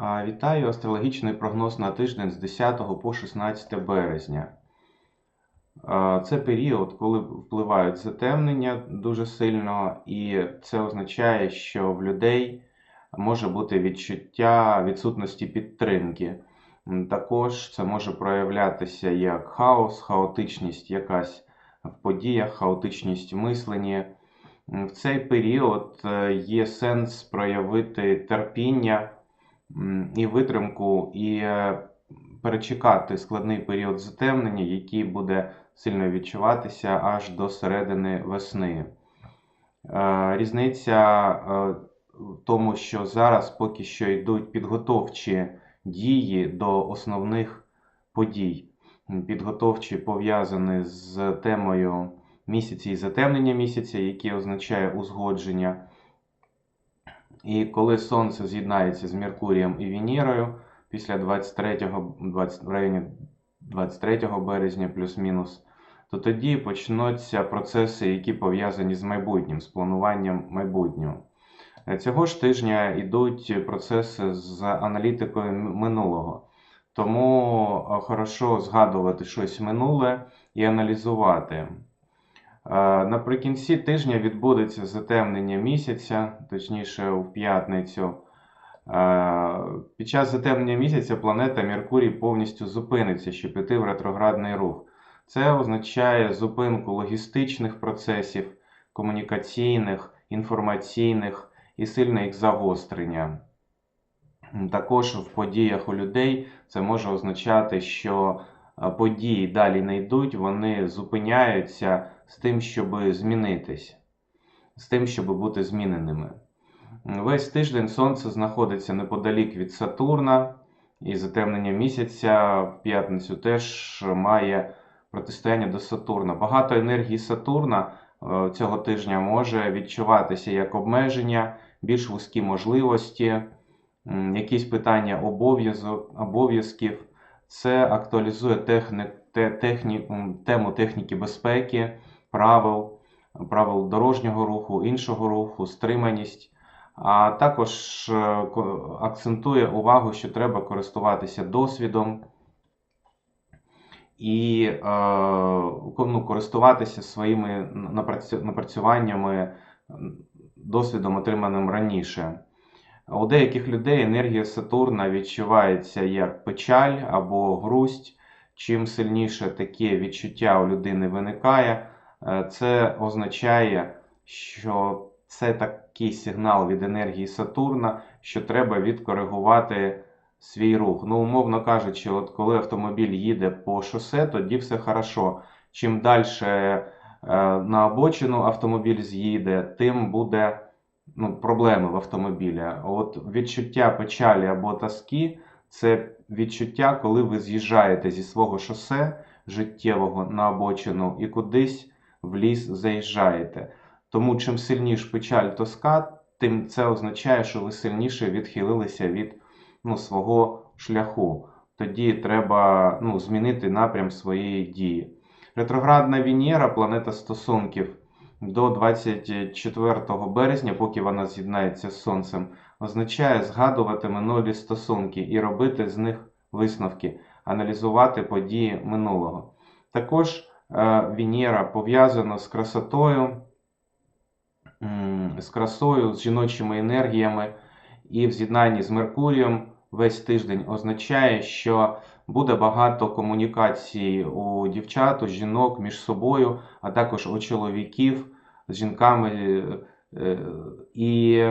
Вітаю! Астрологічний прогноз на тиждень з 10 по 16 березня. Це період, коли впливають затемнення дуже сильно, і це означає, що в людей може бути відчуття відсутності підтримки. Також це може проявлятися як хаос, хаотичність якась в подіях, хаотичність в мисленні. В цей період е, є сенс проявити терпіння і витримку, і е, перечекати складний період затемнення, який буде сильно відчуватися аж до середини весни. Е, Різниця е, в тому, що зараз поки що йдуть підготовчі дії до основних подій. Підготовчі пов'язані з темою місяці і затемнення місяця, яке означає узгодження. І коли Сонце з'єднається з Меркурієм і Венерою після 23, 20, в районі 23 березня плюс-мінус, то тоді почнуться процеси, які пов'язані з майбутнім, з плануванням майбутнього. Е, Цього ж тижня йдуть процеси з аналітикою минулого. Тому е, хорошо згадувати щось минуле і аналізувати. Наприкінці тижня відбудеться затемнення місяця, точніше в п'ятницю. Під час затемнення місяця планета Меркурій повністю зупиниться, щоб піти в ретроградний рух. Це означає зупинку логістичних процесів, комунікаційних, інформаційних і сильне їх загострення. Також в подіях у людей це може означати, що події далі не йдуть, вони зупиняються з тим, щоб змінитись, з тим, щоб бути зміненими. Весь тиждень Сонце знаходиться неподалік від Сатурна, і затемнення місяця в п'ятницю теж має протистояння до Сатурна. Багато енергії Сатурна е, цього тижня може відчуватися як обмеження, більш вузькі можливості, якісь питання обов'язків. Це актуалізує техні, те, техні, тему техніки безпеки, правил, правил дорожнього руху, іншого руху, стриманість. А також е, акцентує увагу, що треба користуватися досвідом і е, ну, користуватися своїми напрацюваннями, досвідом, отриманим раніше. У деяких людей енергія Сатурна відчувається як печаль або грусть. Чим сильніше таке відчуття у людини виникає, е, це означає, що це такий сигнал від енергії Сатурна, що треба відкоригувати свій рух. Ну, умовно кажучи, от коли автомобіль їде по шосе, тоді все хорошо. Чим далі на обочину автомобіль з'їде, тим буде ну, проблеми в автомобілі. От відчуття печалі або тоски це відчуття, коли ви з'їжджаєте зі свого шосе життєвого на обочину і кудись в ліс заїжджаєте. Тому чим сильніше печаль тоска, тим це означає, що ви сильніше відхилилися від ну, свого шляху. Тоді треба ну, змінити напрям своєї дії. Ретроградна Венера, планета стосунків, до 24 березня, поки вона з'єднається з Сонцем, означає згадувати минулі стосунки і робити з них висновки, аналізувати події минулого. Також е, Венера пов'язана з красотою, з красою, з жіночими енергіями і в з'єднанні з Меркурієм весь тиждень означає, що буде багато комунікацій у дівчат, у жінок між собою, а також у чоловіків з жінками. е, І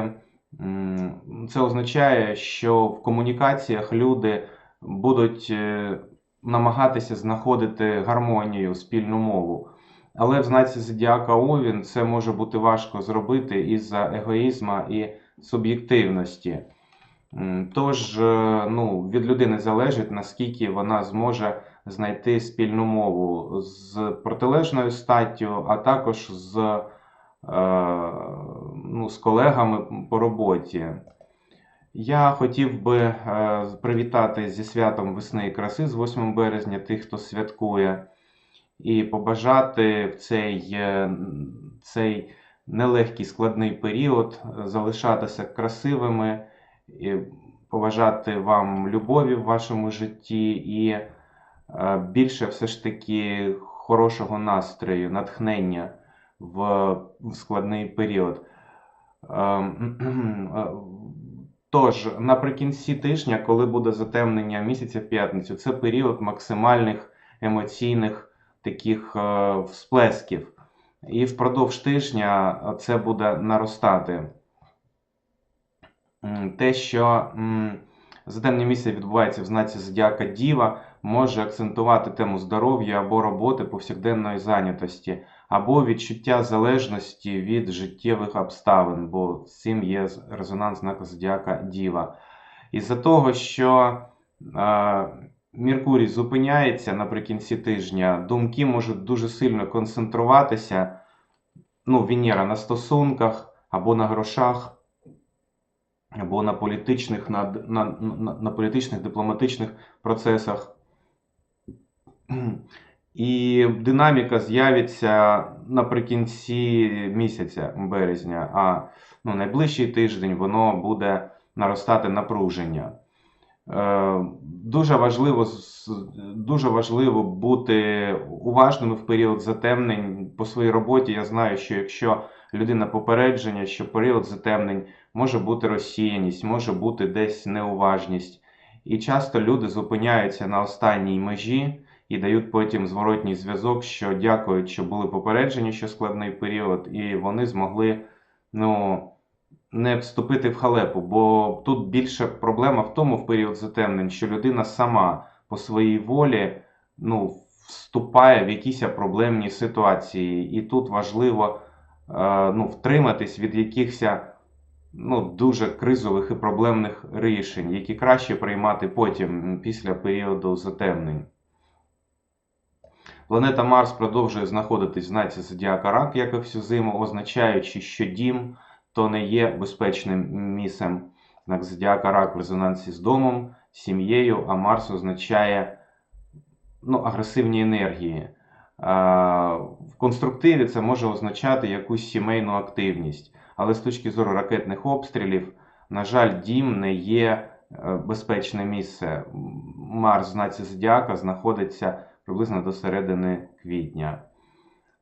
це означає, що в комунікаціях люди будуть е, намагатися знаходити гармонію, спільну мову. Але в знаці Зодіака Овін це може бути важко зробити із-за егоїзма і суб'єктивності. Тож, е, ну, від людини залежить, наскільки вона зможе знайти спільну мову з протилежною статтю, а також з, ну, з колегами по роботі. Я хотів би е, привітати зі святом весни і краси з 8 березня тих, хто святкує, і побажати в цей, е, цей нелегкий складний період е, залишатися красивими, і побажати вам любові в вашому житті і е, більше все ж таки хорошого настрою, натхнення в, складний період. Ем, е, Тож, наприкінці тижня, коли буде затемнення місяця в п'ятницю, це період максимальних емоційних таких е, всплесків. І впродовж тижня це буде наростати. Те, що затемнення місяця відбувається в знаці Зодіака Діва, може акцентувати тему здоров'я або роботи повсякденної зайнятості, або відчуття залежності від життєвих обставин, бо з цим є резонанс знака Зодіака Діва. Із-за того, що е, Меркурій зупиняється наприкінці тижня, думки можуть дуже сильно концентруватися, ну, Венера на стосунках або на грошах, або на політичних, на, на, на, на політичних дипломатичних процесах. І динаміка з'явиться наприкінці місяця березня, а ну, найближчий тиждень воно буде наростати напруження. Е, Дуже важливо, дуже важливо бути уважними в період затемнень по своїй роботі. Я знаю, що якщо людина попередження, що період затемнень може бути розсіяність, може бути десь неуважність. І часто люди зупиняються на останній межі і дають потім зворотній зв'язок, що дякують, що були попереджені, що складний період, і вони змогли ну, не вступити в халепу. Бо тут більше проблема в тому в період затемнень, що людина сама по своїй волі ну, вступає в якісь проблемні ситуації. І тут важливо е, ну, втриматись від якихось ну, дуже кризових і проблемних рішень, які краще приймати потім, після періоду затемнень. Планета Марс продовжує знаходитись в знаці Зодіака Рак, як і всю зиму, означаючи, що дім то не є безпечним місцем. Знак Зодіака Рак в резонансі з домом, сім'єю, а Марс означає ну, агресивні енергії. В конструктиві це може означати якусь сімейну активність. Але з точки зору ракетних обстрілів, на жаль, дім не є е, безпечне місце. Марс в знаці Зодіака знаходиться приблизно до середини квітня.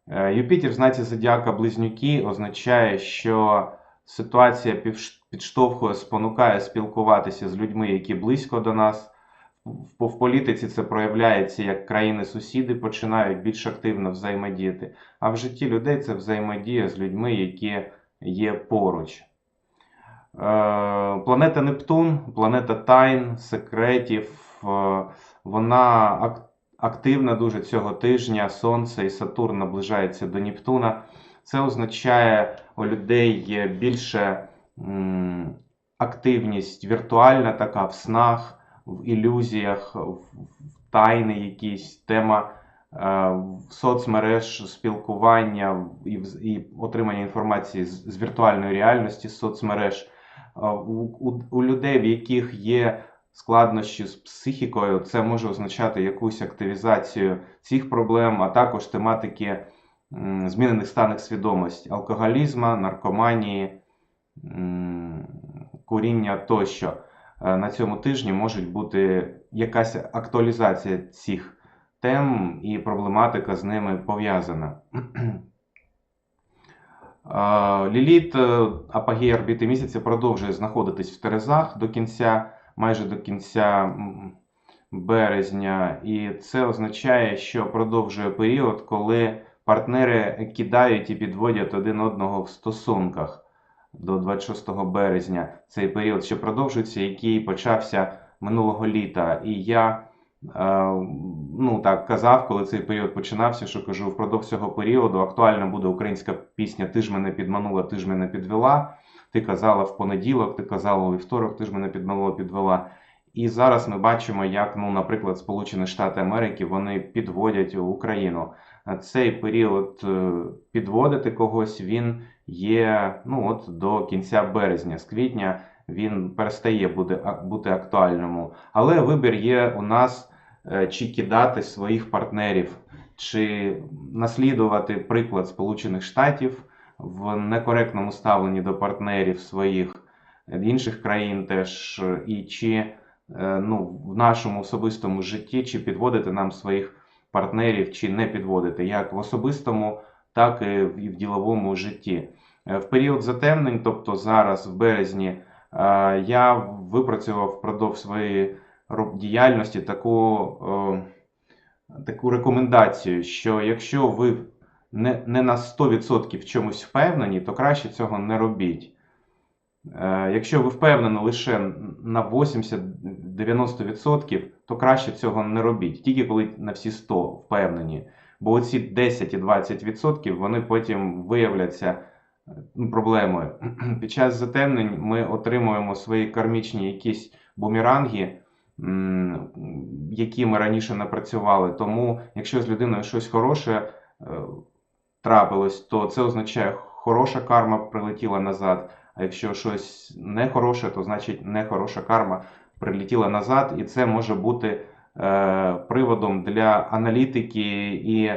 Е, Юпітер в знаці Зодіака Близнюки означає, що ситуація підштовхує, спонукає спілкуватися з людьми, які близько до нас. В політиці це проявляється, як країни-сусіди починають більш активно взаємодіяти, а в житті людей це взаємодія з людьми, які є поруч. Е, Планета Нептун, планета тайн, секретів, е, вона ак- активна дуже цього тижня. Сонце і Сатурн наближаються до Нептуна. Це означає у людей є більше активність віртуальна така в снах, в ілюзіях, в тайни якісь, тема е, соцмереж, спілкування і, отримання інформації з, віртуальної реальності з соцмереж. Е, у людей, в яких є складнощі з психікою, це може означати якусь активізацію цих проблем, а також тематики змінених станів свідомості, алкоголізму, наркоманії, куріння тощо. Е, На цьому тижні може бути якась актуалізація цих тем і проблематика з ними пов'язана. Е, Ліліт, е, апогей орбіти місяця, продовжує знаходитись в Терезах до кінця, майже до кінця березня, і це означає, що продовжує період, коли партнери кидають і підводять один одного в стосунках до 26 березня. Цей період ще продовжується, який почався минулого літа. І я е, ну, так казав, коли цей період починався, що кажу, впродовж цього періоду актуальна буде українська пісня Ти ж мене підманула, ти ж мене підвела. Ти казала в понеділок, ти казала у вівторок, ти ж мене підманула, підвела. І зараз ми бачимо, як, ну, наприклад, Сполучені Штати Америки вони підводять Україну. Цей період е, підводити когось він є ну, от, до кінця березня. З квітня він перестає буде, бути актуальним. Але вибір є у нас, е, чи кидати своїх партнерів, чи наслідувати приклад Сполучених Штатів в некоректному ставленні до партнерів своїх, інших країн теж, е, і чи е, ну, в нашому особистому житті, чи підводити нам своїх партнерів, чи не підводити, як в особистому, так і в діловому житті. Е, В період затемнень, тобто зараз, в березні, е, я випрацював впродовж своєї діяльності таку, е, таку рекомендацію, що якщо ви не, не на 100% в чомусь впевнені, то краще цього не робіть. Е, Якщо ви впевнені лише на 80-90%, то краще цього не робіть, тільки коли на всі 100 впевнені. Бо оці 10 і 20% вони потім виявляться е, ну, проблемою. Під час затемнень ми отримуємо свої кармічні якісь бумеранги, які ми раніше напрацювали. Тому, якщо з людиною щось хороше е, трапилось, то це означає, хороша карма прилетіла назад. А якщо щось нехороше, то значить нехороша карма прилетіла назад, і це може бути е, приводом для аналітики і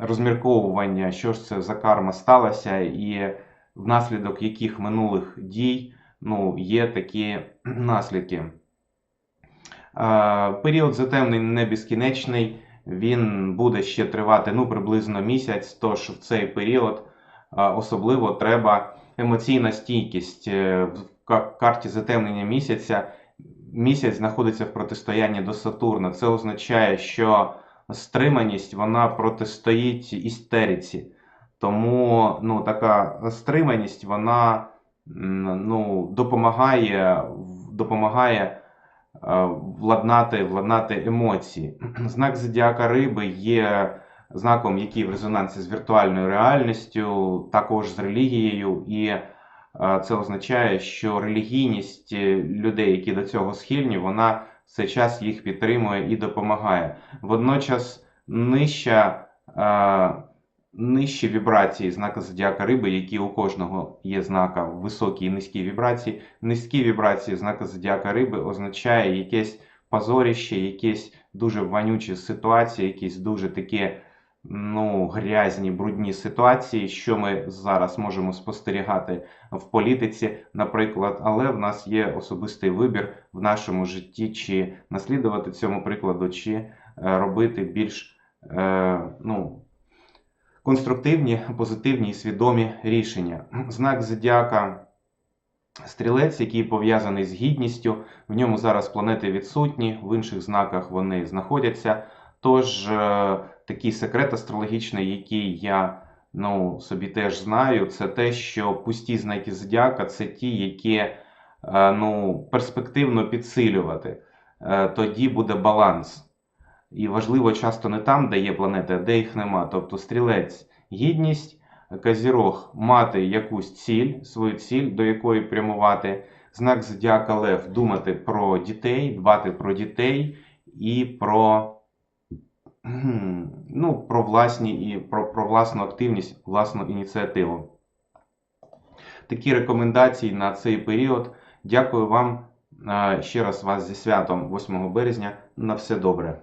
розмірковування, що ж це за карма сталася, і внаслідок яких минулих дій ну, є такі наслідки. Е, Період затемнень не безкінечний, він буде ще тривати ну, приблизно місяць, тож в цей період особливо треба емоційна стійкість. Е, В карті затемнення місяця місяць знаходиться в протистоянні до Сатурна. Це означає, що стриманість вона протистоїть істериці. Тому ну, така стриманість вона ну, допомагає, допомагає владнати, владнати емоції. Знак зодіака риби є знаком, який в резонансі з віртуальною реальністю, також з релігією, і е, це означає, що релігійність е, людей, які до цього схильні, вона в цей час їх підтримує і допомагає. Водночас нижча, е, нижчі вібрації знака зодіака риби, які у кожного є знака високі і низькі вібрації. Низькі вібрації знака зодіака риби означає якесь позоріще, якісь дуже вонючі ситуації, якісь дуже такі ну, грязні, брудні ситуації, що ми зараз можемо спостерігати в політиці, наприклад, але в нас є особистий вибір в нашому житті, чи наслідувати цьому прикладу, чи е, робити більш е, ну, конструктивні, позитивні і свідомі рішення. Знак зодіака стрілець, який пов'язаний з гідністю, в ньому зараз планети відсутні, в інших знаках вони знаходяться. Тож е, такий секрет астрологічний, який я ну, собі теж знаю, це те, що пусті знаки зодіака це ті, які е, ну, перспективно підсилювати. Е, Тоді буде баланс. І важливо часто не там, де є планети, а де їх нема. Тобто стрілець, гідність, Козірог мати якусь ціль, свою ціль, до якої прямувати. Знак зодіака Лев думати про дітей, дбати про дітей і про Ну, про власні і про, про власну активність, власну ініціативу. Такі рекомендації на цей період. Дякую вам. Ще раз вас зі святом 8 березня. На все добре.